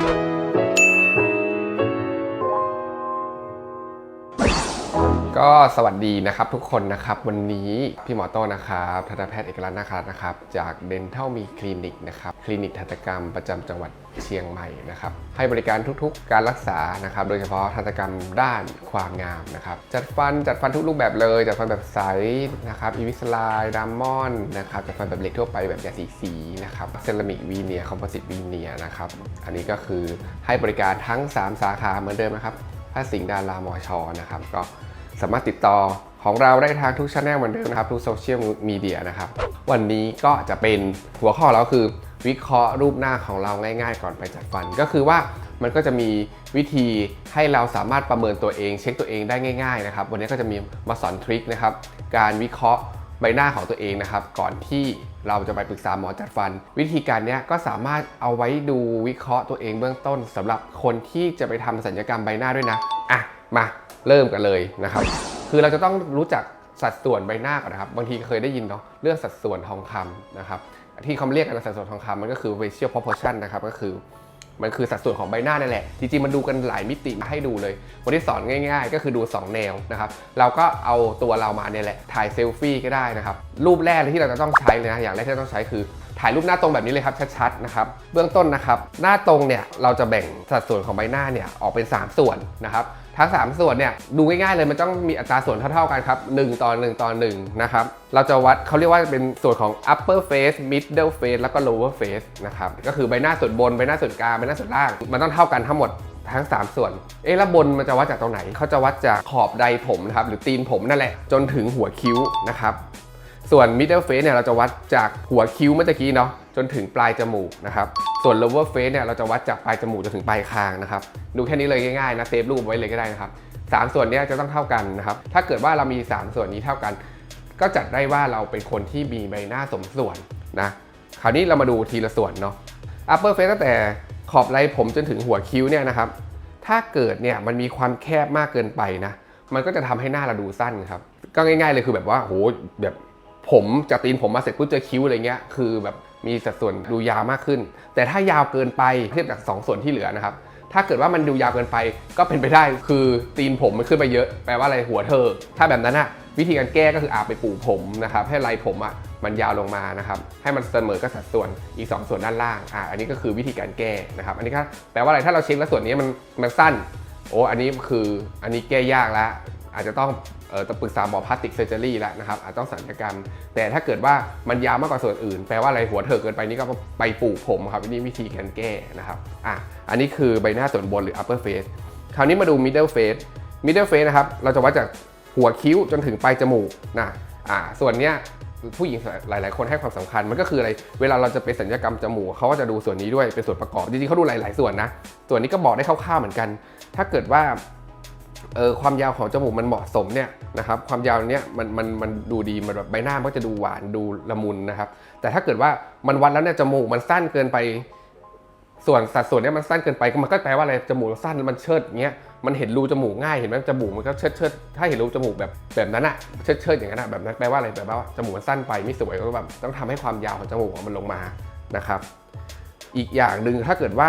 Thank you. ก็สวัสดีนะครับทุกคนนะครับ วันนี้พี่หมอโต้นะครับทันตแพทย์เอกลักษณ์นะครับนะครับ จาก Dental Me Clinic นะครับคลินิกทันตกรรมประจำจังหวัดเชียงใหม่นะครับให้บริการทุกๆ การรักษานะครับ โดยเฉพาะทันตกรรมด้านความงามนะครับ จัดฟันจัดฟันทุกรูปแบบเลย จัดฟันแบบใสนะครับอีวิสไลดามมอนนะครับจัดฟันแบบเหล็กทั่วไปแบบยาสีสีนะครับเซรามิกวีเนียคอมโพสิตวีเนียนะครับอันนี้ก็คือให้บริการทั้ง 3 สาขาเหมือนเดิมนะครับพระสิงห์ดารามอชอนะครับก็ สามารถติดต่อของเราได้ทางทุกช่องเหมือนเดิมนะครับ ทุกโซเชียลมีเดียนะครับ วันนี้ก็จะเป็นหัวข้อเราคือ วิเคราะห์รูปหน้าของเราง่าย ๆ ก่อนไปจัดฟัน ก็คือว่ามันก็จะมีวิธีให้เราสามารถประเมินตัวเอง เช็คตัวเองได้ง่ายๆนะครับวันนี้ก็จะมีมาสอนทริคนะครับการวิเคราะห์ใบหน้าของตัวเองนะครับ ก่อนที่เราจะไปปรึกษาหมอจัดฟัน วิธีการนี้ก็สามารถเอาไว้ดูวิเคราะห์ตัวเองเบื้องต้นสำหรับคนที่จะไปทำศัลยกรรมใบหน้าด้วยนะอะมา เริ่มกันเลยนะครับ คือเราจะต้องรู้จักสัดส่วนใบหน้าก่อนนะครับ บางทีเคยได้ยินเนาะเรื่องสัดส่วนทองคำนะครับที่เขาเรียกกันว่าสัดส่วนทองคำมันก็คือ ratio proportion นะครับก็คือมันคือสัดส่วนของใบหน้านั่นแหละ จริงๆ มันดูกันหลายมิติมาให้ดูเลย วันที่สอนง่าย ๆ ก็คือดู 2 แนวนะครับ เราก็เอาตัวเรามาเนี่ยแหละ ถ่ายเซลฟี่ก็ได้นะครับ รูปแรกเลยที่เราจะต้องใช้เลยนะ อย่างแรกที่ต้องใช้คือถ่ายรูปหน้าตรงแบบนี้เลยครับชัดๆนะครับ เบื้องต้นนะครับ หน้าตรงเนี่ยเราจะแบ่งสัดส่วนของใบหน้าเนี่ยออกเป็น 3 ส่วนนะครับ ทั้ง 3 ส่วนเนี่ยดูง่ายๆเลยมันต้องมีอัตราส่วนเท่าๆกันครับ1ต่อ1ต่อ1นะครับเราจะวัดเขาเรียกว่าเป็นส่วนของ upper face middle face แล้วก็ lower face นะครับก็คือใบหน้าส่วนบนใบหน้าส่วนกลางใบหน้าส่วนล่าง มันต้องเท่ากันทั้งหมดทั้ง 3 ส่วน เอ๊ะแล้วบนมันจะวัดจากตรงไหน เขาจะวัดจากขอบใดผมนะครับหรือตีนผมนั่นแหละ จนถึงหัวคิ้วนะครับ ส่วน middle face เนี่ยเราจะวัดจากหัวคิ้วเมื่อกี้เนาะ จนถึงปลายจมูกนะครับ ส่วน lower face เนี่ยเราจะวัดจากปลายจมูกจนถึงปลายคางนะครับ ดูแค่นี้เลยง่ายๆนะเซฟรูปไว้เลยก็ได้นะครับสามส่วนนี้จะต้องเท่ากันนะครับ ถ้าเกิดว่าเรามี 3 ส่วนนี้เท่ากัน ก็จัดได้ว่าเราเป็นคนที่มีใบหน้าสมส่วนนะ คราวนี้เรามาดูทีละส่วนเนาะ upper face ตั้งแต่ขอบไหล่ผมจนถึงหัวคิ้วเนี่ยนะครับ ถ้าเกิดเนี่ยมันมีความแคบมากเกินไปนะ มันก็จะทำให้หน้าเราดูสั้นครับ ก็ง่าย ๆ เลยคือแบบว่าโหแบบผมจากตีนผมมาเสร็จปุ๊บเจอคิ้วอะไรเงี้ย คือแบบ มีสัดส่วนดูยาวมากขึ้น แต่ถ้ายาวเกินไปเทียบจากสองส่วนที่เหลือนะครับถ้าเกิดว่ามันดูยาวเกินไปก็เป็นไปได้คือตีนผมมันขึ้นไปเยอะแปลว่าอะไรหัวเธอ ถ้าแบบนั้นอะวิธีการแก้ก็คืออาบไปปูผมนะครับให้ไรผมอะมันยาวลงมานะครับให้มันเสมอกับสัดส่วนอีก 2 ส่วนด้านล่างอ่าอันนี้ก็คือวิธีการแก้นะครับอันนี้ก็แปลว่าอะไรถ้าเราเช็คแล้วส่วนนี้มันมันสั้นโอ้อันนี้คืออันนี้แก้ยากแล้ว อาจจะต้องเออต้องปรึกษาหมอพลาสติกเซอร์เจอรี่แล้วนะครับอาจต้องสัญญกรรม แต่ถ้าเกิดว่ามันยาวมากกว่าส่วนอื่น แปลว่าอะไรหัวเถอเกินไปนี่ก็ไปปลูกผมครับอันนี้วิธีการแก้นะครับอะอันนี้คือใบหน้าส่วนบนหรือ upper face คราวนี้มาดู middle face middle face นะครับเราจะวัดจากหัวคิ้วจนถึงปลายจมูกนะอ่าส่วนเนี้ยผู้หญิงหลาย ๆ คนให้ความสำคัญมันก็คืออะไร เวลาเราจะไปสัญญกรรมจมูกเขาก็จะดูส่วนนี้ด้วยเป็นส่วนประกอบ จริง ๆเขาดูหลาย ๆ ส่วนนะ ส่วนนี้ก็บอกได้คร่าว ๆ เหมือนกัน ถ้าเกิดว่า เออความยาวของจมูกมันเหมาะสมเนี่ยนะครับความยาวเนี้ยมันมันมันดูดีมันแบบใบหน้ามันก็จะดูหวานดูละมุนนะครับ แต่ถ้าเกิดว่ามันวัดแล้วเนี่ยจมูกมันสั้นเกินไป ส่วนสัดส่วนเนี้ยมันสั้นเกินไปมันก็แปลว่าอะไรจมูกสั้นมันเชิดเงี้ยมันเห็นรูจมูกง่ายเห็นไหมจมูกมันก็เชิดเชิดถ้าเห็นรูจมูกแบบแบบนั้นอะเชิดเชิดอย่างนั้นอะแบบนั้นแปลว่าอะไรแปลว่าจมูกมันสั้นไปไม่สวยก็แบบต้องทำให้ความยาวของจมูกมันลงมานะครับ อีกอย่างหนึ่งถ้าเกิดว่า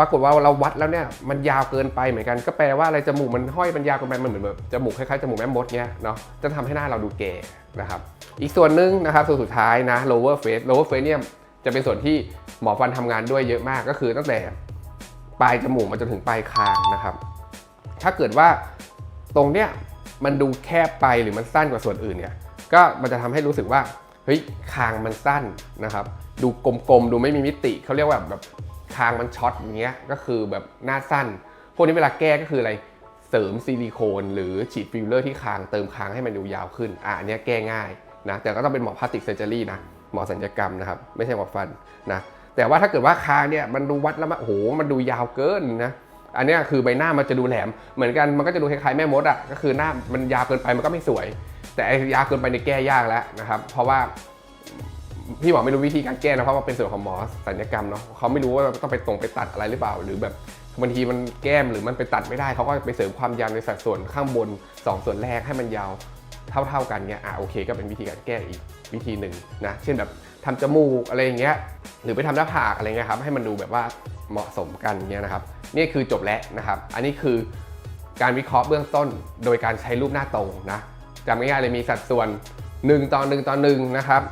ปรากฏว่าเราวัดแล้วเนี่ยมันยาวเกินไปเหมือนกัน ก็แปลว่าอะไรจมูกมันห้อยมันยาวเกินไปมันเหมือนแบบจมูกคล้ายๆจมูกแม่มดเนี้ยเนาะจะทำให้หน้าเราดูแก่นะครับอีกส่วนหนึ่งนะครับส่วนสุดท้ายนะ lower face lower face เนี่ยจะเป็นส่วนที่หมอฟันทำงานด้วยเยอะมากก็คือตั้งแต่ปลายจมูกมาจนถึงปลายคางนะครับ ถ้าเกิดว่าตรงเนี้ยมันดูแคบไปหรือมันสั้นกว่าส่วนอื่นเนี่ยก็มันจะทำให้รู้สึกว่าเฮ้ยคางมันสั้นนะครับ ดูกลมๆดูไม่มีมิติเขาเรียกว่าแบบ คางมันช็อตอย่างเงี้ยก็คือแบบหน้าสั้น พวกนี้เวลาแก้ก็คืออะไรเสริมซิลิโคนหรือฉีดฟิลเลอร์ที่คางเติมคางให้มันดูยาวขึ้นอะอันเนี้ยแก้ง่ายนะแต่ก็ต้องเป็นหมอพลาสติกเซอร์เจอรี่นะหมอสัญญกรรมนะครับไม่ใช่หมอฟันนะแต่ว่าถ้าเกิดว่าคางเนี่ยมันดูวัดแล้วมันโอ้โหมันดูยาวเกินนะอันเนี้ยคือใบหน้ามันจะดูแหลม เหมือนกันมันก็จะดูคล้ายๆแม่มดอะก็คือหน้ามันยาวเกินไปมันก็ไม่สวย แต่ไอ้ยาวเกินไปในแก้ยากแล้วนะครับ เพราะว่า พี่หมอไม่รู้วิธีการแก้นะเพราะว่าเป็นส่วนของหมอสัญญกรรมเนาะเขาไม่รู้ว่าต้องไปตรงไปตัดอะไรหรือเปล่า หรือแบบบางทีมันแก้มหรือมันไปตัดไม่ได้เขาก็ไปเสริมความยาวในสัดส่วนข้างบนสองส่วนแรกให้มันยาวเท่า ๆกันเนี้ยอะโอเค ก็เป็นวิธีการแก้อีกวิธีหนึ่งนะเช่นแบบทำจมูกอะไรอย่างเงี้ยหรือไปทำหน้าผากอะไรเงี้ยครับให้มันดูแบบว่าเหมาะสมกันเงี้ยนะครับนี่คือจบแล้วนะครับ อันนี้คือการวิเคราะห์เบื้องต้นโดยการใช้รูปหน้าตรงนะจำง่ายๆเลยมีสัดส่วน 1 ต่อ 1 ต่อ 1 นะครับ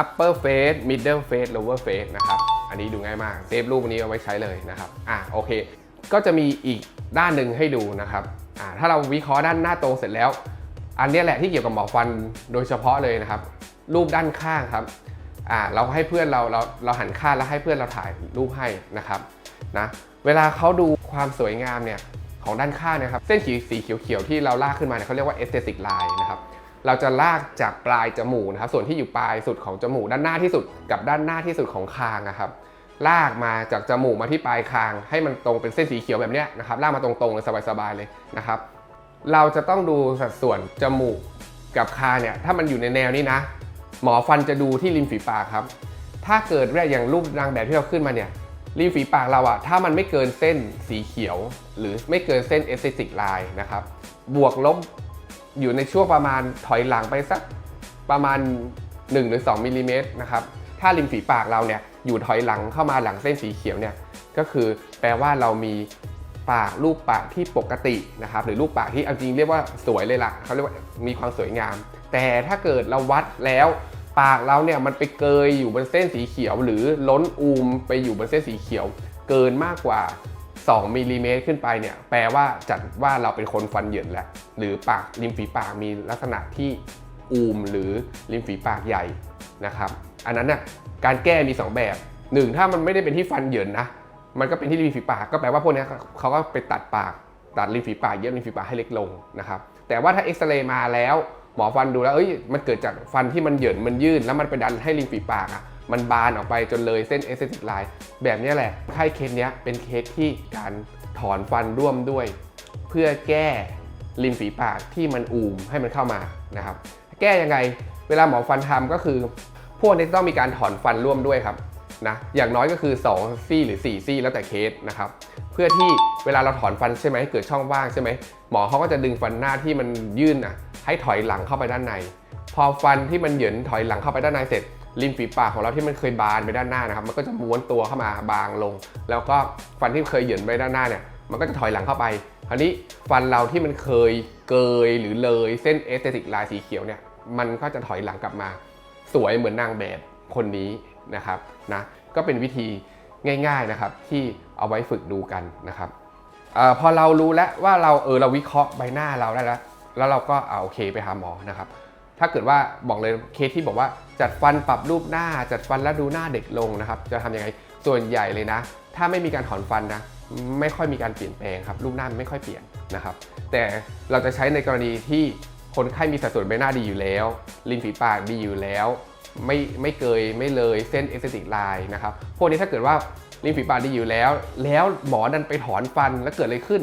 upper face middle face lower face นะครับ อันนี้ดูง่ายมากเซฟรูปอันนี้เอาไว้ใช้เลยนะครับ อะโอเค ก็จะมีอีกด้านหนึ่งให้ดูนะครับ อ่าถ้าเราวิเคราะห์ด้านหน้าตรงเสร็จแล้ว อันนี้แหละที่เกี่ยวกับหมอฟันโดยเฉพาะเลยนะครับ รูปด้านข้างครับ อ่าเราให้เพื่อนเราเราเราหันข้างแล้วให้เพื่อนเราถ่ายรูปให้นะครับนะเวลาเขาดูความสวยงามเนี่ยของด้านข้างนะครับ เส้นขีสีเขียวๆที่เราลากขึ้นมาเนี่ยเขาเรียกว่า aesthetic line นะครับ เราจะลากจากปลายจมูกนะครับ ส่วนที่อยู่ปลายสุดของจมูกด้านหน้าที่สุดกับด้านหน้าที่สุดของคางนะครับ ลากมาจากจมูกมาที่ปลายคาง ให้มันตรงเป็นเส้นสีเขียวแบบนี้นะครับ ลากมาตรงๆเลยสบายๆเลยนะครับ เราจะต้องดูสัดส่วนจมูกกับคางเนี่ยถ้ามันอยู่ในแนวนี้นะ หมอฟันจะดูที่ริมฝีปากครับ ถ้าเกิดว่าอย่างรูปนางแบบที่เราขึ้นมาเนี่ยริมฝีปากเราอะถ้ามันไม่เกินเส้นสีเขียว หรือไม่เกินเส้นเอสเตติกไลน์นะครับบวกลบ อยู่ในช่วงประมาณถอยหลังไปสักประมาณ 1 หรือ 2มิลลิเมตรนะครับ ถ้าริมฝีปากเราเนี่ยอยู่ถอยหลังเข้ามาหลังเส้นสีเขียวเนี่ยก็คือแปลว่าเรามีปากรูปปากที่ปกตินะครับ หรือรูปปากที่เอาจริงเรียกว่าสวยเลยล่ะเขาเรียกว่ามีความสวยงาม แต่ถ้าเกิดเราวัดแล้วปากเราเนี่ยมันไปเกยอยู่บนเส้นสีเขียว หรือล้นอูมไปอยู่บนเส้นสีเขียว เกินมากกว่า 2มิลลิเมตรขึ้นไปเนี่ยแปลว่าจัดว่าเราเป็นคนฟันเหยินแล้วหรือปากริมฝีปากมีลักษณะที่อูมหรือริมฝีปากใหญ่นะครับ อันนั้นน่ะการแก้มี 2 แบบหนึ่งถ้ามันไม่ได้เป็นที่ฟันเหยินนะมันก็เป็นที่ริมฝีปากก็แปลว่าพวกนี้เขาก็ไปตัดปากตัดริมฝีปากเย็บริมฝีปากให้เล็กลงนะครับแต่ว่าถ้าเอ็กซเรย์มาแล้วหมอฟันดูแล้วเอ้ยมันเกิดจากฟันที่มันเหยินมันยื่นแล้วมันไปดันให้ริมฝีปากอะ มันบานออกไปจนเลยเส้นเอสเซติกไลน์แบบนี้แหละไข้เคสเนี้ยเป็นเคสที่การถอนฟันร่วมด้วย เพื่อแก้ริมฝีปากที่มันอูมให้มันเข้ามานะครับ แก้ยังไงเวลาหมอฟันทำก็คือ พวกนี้ต้องมีการถอนฟันร่วมด้วยครับนะอย่างน้อยก็คือ 2 ซี่หรือ 4 ซี่แล้วแต่เคสนะครับ เพื่อที่เวลาเราถอนฟันใช่ไหมเกิดช่องว่างใช่ไหมหมอเขาก็จะดึงฟันหน้าที่มันยื่นอะให้ถอยหลังเข้าไปด้านใน พอฟันที่มันเหยินถอยหลังเข้าไปด้านในเสร็จ ริมฝีปากของเราที่มันเคยบานไปด้านหน้านะครับ มันก็จะม้วนตัวเข้ามาบางลง แล้วก็ฟันที่เคยเหยินไปด้านหน้าเนี่ย มันก็จะถอยหลังเข้าไปคราวนี้ฟันเราที่มันเคยเกยหรือเลยเส้นเอสเตติกลายสีเขียวเนี่ย มันก็จะถอยหลังกลับมา สวยเหมือนนางแบบคนนี้นะครับนะ ก็เป็นวิธีง่ายๆนะครับที่เอาไว้ฝึกดูกันนะครับอพอเรารู้แล้วว่าเราเออเราวิเคราะห์ใบหน้าเราได้แล้ว แล้วเราก็เอาโอเคไปหาหมอนะครับ ถ้าเกิดว่าบอกเลยเคสที่บอกว่าจัดฟันปรับรูปหน้า จัดฟันแล้วดูหน้าเด็กลงนะครับ จะทำยังไงส่วนใหญ่เลยนะ ถ้าไม่มีการถอนฟันนะ ไม่ค่อยมีการเปลี่ยนแปลงครับรูปหน้าไม่ค่อยเปลี่ยนนะครับ แต่เราจะใช้ในกรณีที่คนไข้มีสัดส่วนใบหน้าดีอยู่แล้วริมฝีปากดีอยู่แล้ว ไม่ไม่เกยไม่เลยเส้นเอสเตติกไลน์นะครับพวกนี้ถ้าเกิดว่าริมฝีปากดีอยู่แล้ว แล้วหมอดันไปถอนฟันแล้วเกิดอะไรขึ้น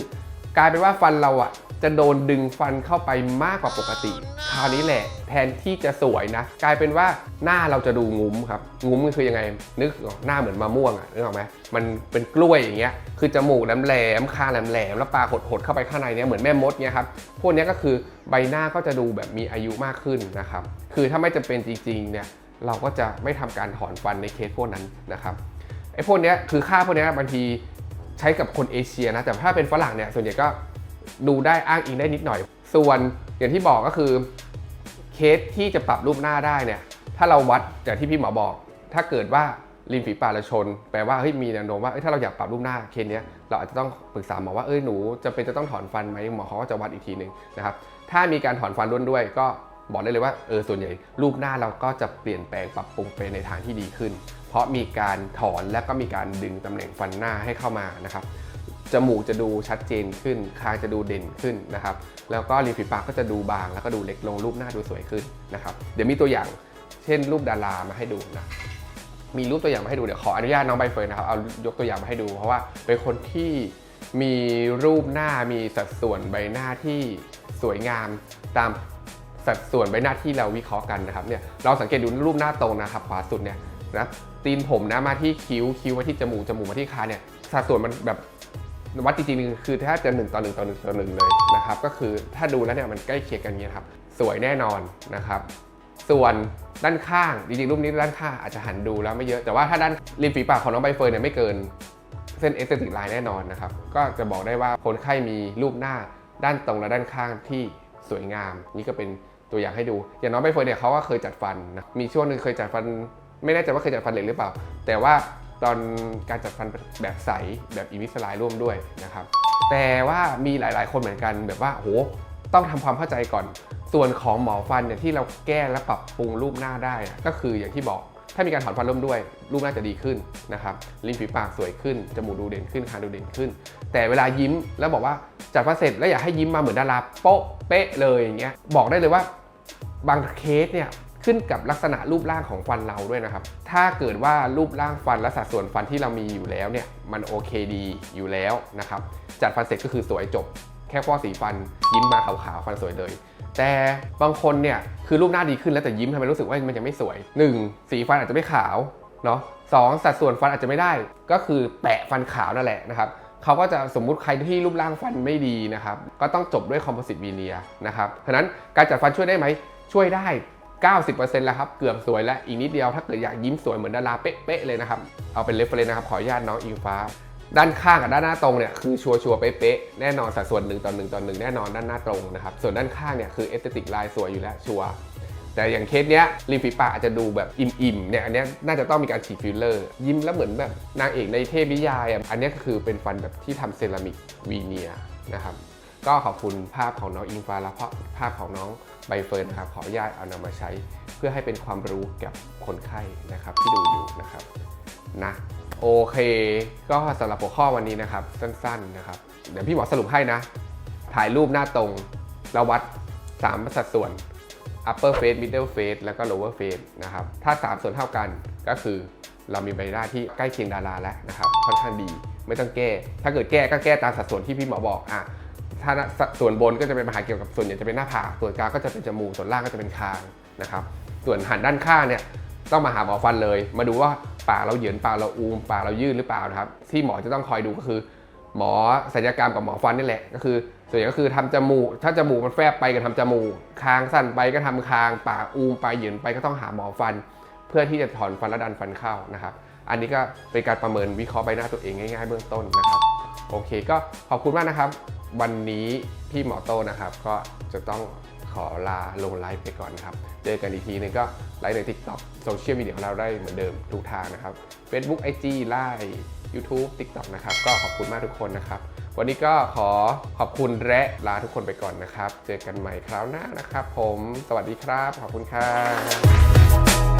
กลายเป็นว่าฟันเราอะจะโดนดึงฟันเข้าไปมากกว่าปกติ คราวนี้แหละแทนที่จะสวยนะ กลายเป็นว่าหน้าเราจะดูงุ้มครับ งุ้มคือยังไง นึกออกหน้าเหมือนมะม่วงอะนึกออกไหมมันเป็นกล้วยอย่างเงี้ย คือจมูกแหลมแหลมๆคางแหลมแหลมๆแล้วปากหดๆเข้าไปข้างในเนี้ยเหมือนแม่มดเนี้ยครับ พวกนี้ก็คือใบหน้าก็จะดูแบบมีอายุมากขึ้นนะครับ คือถ้าไม่จำเป็นจริงๆเนี่ยเราก็จะไม่ทำการถอนฟันในเคสพวกนั้นนะครับไอ้พวกนี้คือค่าพวกนี้บางที ใช้กับคนเอเชียนะ แต่ถ้าเป็นฝรั่งเนี่ยส่วนใหญ่ก็ดูได้อ้างอิงได้นิดหน่อย ส่วนอย่างที่บอกก็คือเคสที่จะปรับรูปหน้าได้เนี่ย ถ้าเราวัดจากที่พี่หมอบอก ถ้าเกิดว่าริมฝีปากเราชน แปลว่าเฮ้ยมีแนวโน้มว่าถ้าเราอยากปรับรูปหน้าเคสเนี้ยเราอาจจะต้องปรึกษาหมอว่าเอ้ยหนูจะเป็นจะต้องถอนฟันไหมหมอเขาก็จะวัดอีกทีหนึ่งนะครับถ้ามีการถอนฟันร่วมด้วยก็บอกได้เลยว่าเออส่วนใหญ่รูปหน้าเราก็จะเปลี่ยนแปลงปรับปรุงไปในทางที่ดีขึ้น เพราะมีการถอนและก็มีการดึงตำแหน่งฟันหน้าให้เข้ามานะครับจมูกจะดูชัดเจนขึ้น คางจะดูเด่นขึ้นนะครับ แล้วก็ริมฝีปากก็จะดูบาง แล้วก็ดูเล็กลงรูปหน้าดูสวยขึ้นนะครับ เดี๋ยวมีตัวอย่าง เช่นรูปดารามาให้ดูนะ มีรูปตัวอย่างมาให้ดู เดี๋ยวขออนุญาตน้องใบเฟิร์นนะครับ เอายกตัวอย่างมาให้ดู เพราะว่าเป็นคนที่มีรูปหน้า มีสัดส่วนใบหน้าที่สวยงามตามสัดส่วนใบหน้าที่เราวิเคราะห์กันนะครับ เนี่ย เราสังเกตดูรูปหน้าตรงนะครับ ขวาสุดเนี่ยนะ ตีนผมนะมาที่คิ้วคิ้วมาที่จมูกจมูกมาที่คางเนี่ยสัดส่วนมันแบบวัดจริงๆคือถ้าจะ1ต่อ1ต่อ1ต่อ1เลยนะครับก็คือถ้าดูแล้วเนี่ยมันใกล้เคียงกันเนี้ยครับสวยแน่นอนนะครับส่วนด้านข้างจริงๆรูปนี้ด้านข้างอาจจะหันดูแล้วไม่เยอะแต่ว่าถ้าด้านริมฝีปากของน้องใบเฟิร์นเนี่ยไม่เกินเส้นเอสเตติกไลน์แน่นอนนะครับก็จะบอกได้ว่าคนไข้มีรูปหน้าด้านตรงและด้านข้างที่สวยงาม นี่ก็เป็นตัวอย่างให้ดู อย่างน้องใบเฟิร์นเนี่ยเขาก็เคยจัดฟันนะมีช่วงหนึ่งเคยจัดฟัน ไม่แน่ใจว่าเคยจัดฟันเหล็กหรือเปล่า แต่ว่าตอนการจัดฟันแบบใสแบบอิมิสไลร่วมด้วยนะครับ แต่ว่ามีหลาย ๆ คนเหมือนกันแบบว่าโหต้องทำความเข้าใจก่อน ส่วนของหมอฟันเนี่ยที่เราแก้และปรับปรุงรูปหน้าได้ ก็คืออย่างที่บอกถ้ามีการถอนฟันร่วมด้วย รูปหน้าจะดีขึ้นนะครับริมฝีปากสวยขึ้น จมูกดูเด่นขึ้นคางดูเด่นขึ้น แต่เวลายิ้มแล้วบอกว่าจัดฟันเสร็จแล้วอยากให้ยิ้มมาเหมือนดาราโป๊ะเป๊ะเลยอย่างเงี้ยบอกได้เลยว่าบางเคสเนี่ย ขึ้นกับลักษณะรูปร่างของฟันเราด้วยนะครับ ถ้าเกิดว่ารูปร่างฟันและสัดส่วนฟันที่เรามีอยู่แล้วเนี่ยมันโอเคดีอยู่แล้วนะครับจัดฟันเสร็จก็คือสวยจบ แค่ฟอกสีฟันยิ้มมาขาวๆฟันสวยเลย แต่บางคนเนี่ยคือรูปหน้าดีขึ้นแล้วแต่ยิ้มทำไมรู้สึกว่ามันยังไม่สวย 1. สีฟันอาจจะไม่ขาวเนาะสองสัดส่วนฟันอาจจะไม่ได้ ก็คือแปะฟันขาวนั่นแหละนะครับเขาก็จะสมมุติใครที่รูปร่างฟันไม่ดีนะครับ ก็ต้องจบด้วยคอมโพสิตวีเนียนะครับฉะนั้นการจัดฟันช่วยได้ไหมช่วยได้ 90%แล้วครับ เกือบสวยแล้ว อีกนิดเดียวถ้าเกิดอยากยิ้มสวยเหมือนดาราเป๊ะๆเลยนะครับ เอาเป็นเรฟเฟรนนะครับ ขออนุญาตน้องอิงฟ้า ด้านข้างกับด้านหน้าตรงเนี่ยคือชัวชัวร์ๆเป๊ะๆแน่นอนสัดส่วนหนึ่งต่อหนึ่งต่อหนึ่งแน่นอนด้านหน้าตรงนะครับ ส่วนด้านข้างเนี่ยคือเอสเตติกลายสวยอยู่แล้วชัวร์แต่อย่างเคสเนี้ยริมฝีปากอาจจะดูแบบอิ่มๆเนี่ยอันเนี้ยน่าจะต้องมีการฉีดฟิลเลอร์ ยิ้มแล้วเหมือนแบบนางเอกในเทพนิยายอะอันเนี้ยก็คือเป็นฟันแบบที่ทำเซรามิกวีเนียนะครับก็ขอบคุณภาพของน้องอิงฟ้าและภาพของน้อง ใบเฟิร์นนะครับขออนุญาตเอานำมาใช้ เพื่อให้เป็นความรู้กับคนไข้นะครับที่ดูอยู่นะครับนะโอเค ก็สำหรับหัวข้อวันนี้นะครับสั้นๆนะครับ เดี๋ยวพี่หมอสรุปให้นะ ถ่ายรูปหน้าตรงแล้ววัด 3 สัดส่วน upper face middle face แล้วก็ lower face นะครับ ถ้า 3 ส่วนเท่ากันก็คือ เรามีใบหน้าที่ใกล้เคียงดาราแล้วนะครับ ค่อนข้างดี ไม่ต้องแก้ ถ้าเกิดแก้ก็แก้ตามสัดส่วนที่พี่หมอบอกอะ ถ้าส่วนบนก็จะเป็นปัญหาเกี่ยวกับส่วนใหญ่จะเป็นหน้าผากส่วนกลางก็จะเป็นจมูกส่วนล่างก็จะเป็นคางนะครับส่วนหันด้านข้างเนี่ยต้องมาหาหมอฟันเลย มาดูว่าปากเราเหยินปากเราอูมปากเรายืดหรือเปล่านะครับ ที่หมอจะต้องคอยดูก็คือ หมอศัลยกรรมกับหมอฟันนี่แหละก็คือ ส่วนใหญ่ก็คือทำจมูก ถ้าจมูกมันแฟบไปก็ทำจมูกคางสั้นไปก็ทำคาง ปากอูมไปเหยินไปก็ต้องหาหมอฟัน เพื่อที่จะถอนฟันและดันฟันเข้านะครับ อันนี้ก็เป็นการประเมินวิเคราะห์ใบหน้าตัวเองง่ายๆเบื้องต้นนะครับโอเค ก็ขอบคุณมากนะครับ วันนี้พี่หมอโตนะครับ ก็จะต้องขอลาลงไลฟ์ไปก่อนครับ เจอกันอีกทีนึงก็ไลฟ์ใน TikTok โซเชียลมีเดียของเราได้เหมือนเดิมทุกทางนะครับ Facebook IG ไลฟ์ YouTube TikTok นะครับ ก็ขอบคุณมากทุกคนนะครับ วันนี้ก็ขอขอบคุณและลาทุกคนไปก่อนนะครับ เจอกันใหม่คราวหน้านะครับ ผม สวัสดีครับ ขอบคุณครับ